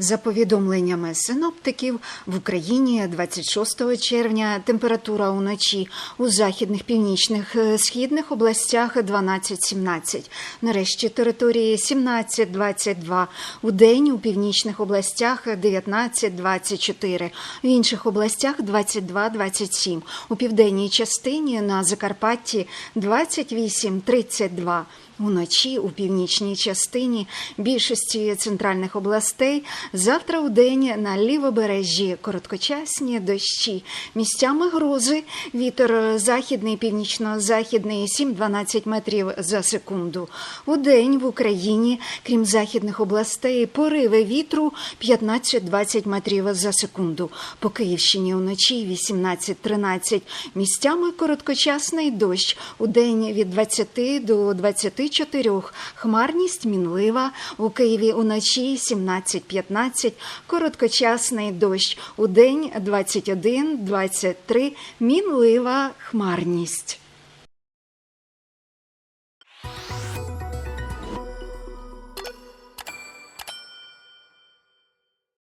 За повідомленнями синоптиків, в Україні 26 червня температура уночі. У західних, північних, е, східних областях 12-17, нарешті території 17-22, у день у північних областях 19-24, в інших областях 22-27, у південній частині на Закарпатті 28-32. Уночі у північній частині більшості центральних областей завтра у день на лівобережжі короткочасні дощі, місцями грози, вітер західний, північно-західний 7-12 метрів за секунду. У день в Україні, крім західних областей, пориви вітру 15-20 метрів за секунду. По Київщині уночі 18-13 місцями короткочасний дощ. У день від 20 до 24 хмарність мінлива. У Києві уночі 17-15 короткочасний дощ. У день 21-23 мінлива хмарність.